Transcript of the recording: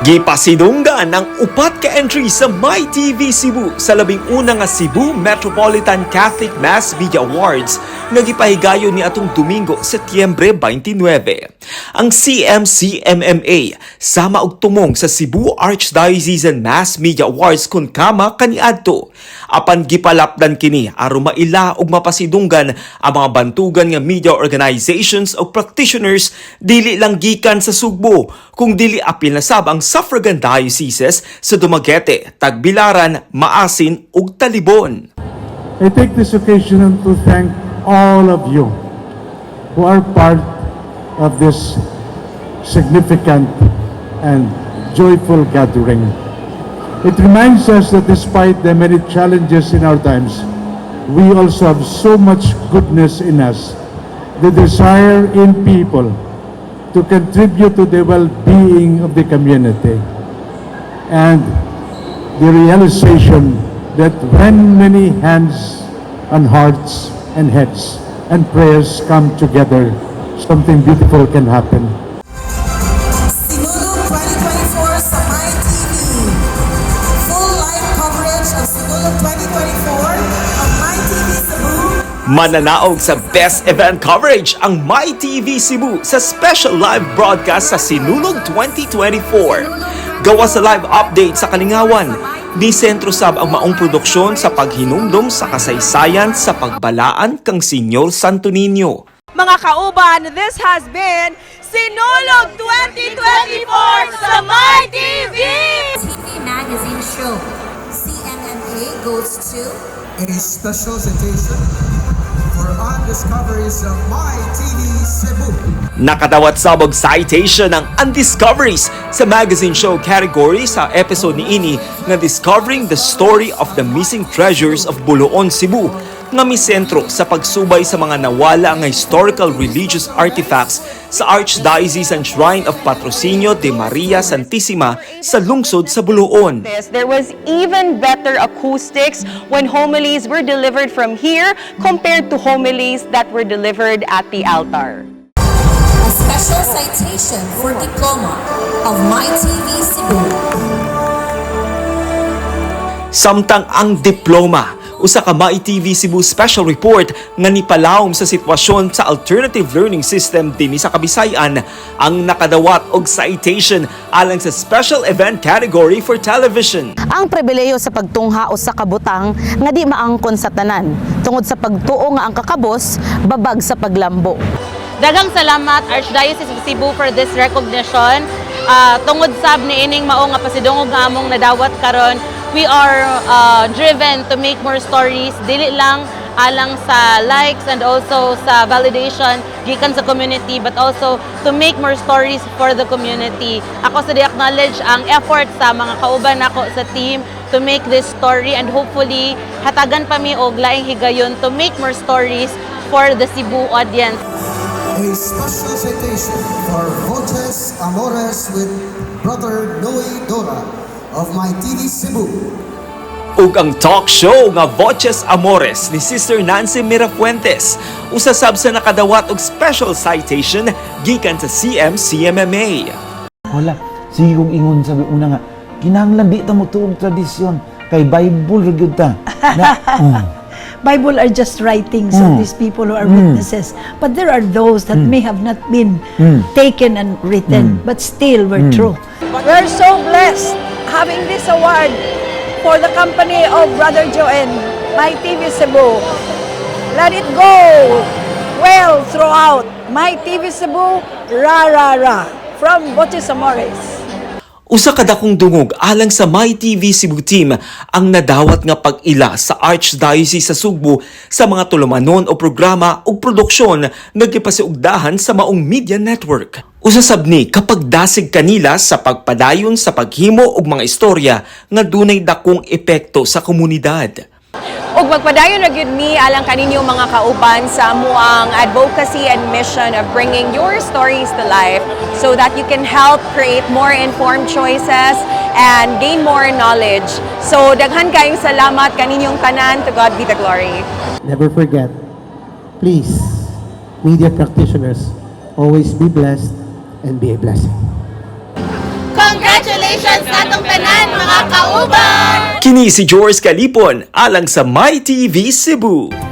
Gipasidunggan ng upat ka entry sa My TV Cebu sa labing una nga Cebu Metropolitan Catholic Mass Media Awards nga gipahigayo ni atong Domingo, Setyembre 29. Ang CMCMMA sama og tumong sa Cebu Archdiocesan Mass Media Awards kun kama kaniadto. Apan gipalapdan kini aron maila og mapasidunggan ang mga bantugan nga media organizations o practitioners dili lang gikan sa Sugbo kung dili apil na sab ang suffragan dioceses sa Dumaguete, Tagbilaran, Maasin ug Talibon. I take this occasion to thank all of you who are part of this significant and joyful gathering. It reminds us that despite the many challenges in our times, we also have so much goodness in us, the desire in people to contribute to the well-being of the community, and the realization that when many hands and hearts and heads and prayers come together, something beautiful can happen. Sinulog 2024 sa My TV. Full live coverage of Sinulog 2024 on My TV Cebu. Mananaog sa best event coverage ang My TV Cebu sa special live broadcast sa Sinulog 2024. Gawa sa live update sa Kalingawan, di sentro sab ang maong produksyon sa paghinumdom sa kasaysayan sa pagbalaan kang Senyor Santo Niño. Mga kauban, this has been Sinulog 2024 sa My TV! TV Magazine Show. CMMA goes to a special citation for undiscoveries of My TV Cebu. Nakadawat sabog citation ng Undiscoveries sa magazine show category sa episode ni Ini nga Discovering the Story of the Missing Treasures of Buluon, Cebu nga misentro sa pagsubay sa mga nawala nga historical religious artifacts sa Archdiocesan Shrine of Patrocinio de Maria Santissima sa lungsod sa Buluon. There was even better acoustics when homilies were delivered from here compared to homilies that were delivered at the altar. a special citation for diploma of My TV Cebu. Samtang ang diploma usa ka Mai TV Cebu Special Report nga nipalawom sa sitwasyon sa alternative learning system dinhi sa Kabisayan ang nakadawat og citation alang sa special event category for television. ang pribileyo sa pagtungha o sa kabutang nga di maangkon sa tanan tungod sa pagtuo nga ang kakabos babag sa paglambo. Daghang salamat Archdiocese of Cebu for this recognition. Ah, tungod sab ni ining mao nga pasidungog nga among nadawat karon, we are ah, driven to make more stories dili lang alang sa likes and also sa validation gikan sa community but also to make more stories for the community. Ako sa acknowledge ang effort sa mga kauban nako sa team to make this story and hopefully hatagan pa mi og laing higayon to make more stories for the Cebu audience. A special citation for Voces Amores with Brother Noe Dora of My TV Cebu. ug ang talk show nga Voces Amores ni Sister Nancy Mirafuentes usa sab sa nakadawat og special citation gikan sa CMCMMA. Wala. Sige kong ingon sabi una nga, kinahanglan di ta mo tuog tradisyon. Kay Bible ra gyud ta. Na, mm, Bible are just writings Mm. of these people who are Mm. witnesses. But there are those that may have not been Mm. taken and written, but still were Mm. true. We're so blessed having this award for the company of Brother Joen, My TV Cebu. Let it go well throughout. My TV Cebu, ra ra ra. From Boches Amores. Usa ka dakong dungog alang sa My TV Cebu team ang nadawat nga pag-ila sa Archdiocese sa Sugbo sa mga tulumanon o programa o produksyon nga gipasiugdahan sa maong media network. Usa sab ni kapag dasig kanila sa pagpadayon sa paghimo og mga istorya nga dunay dakong epekto sa komunidad. Ug magpadayon ra gyud mi alang kaninyo mga kauban sa amuang advocacy and mission of bringing your stories to life so that you can help create more informed choices and gain more knowledge. So daghan kayong salamat kaninyong tanan to God be the glory. Never forget, please, media practitioners, always be blessed and be a blessing. Congratulations natong tanan mga kauban! Kini si George Kalipon alang sa My TV Cebu.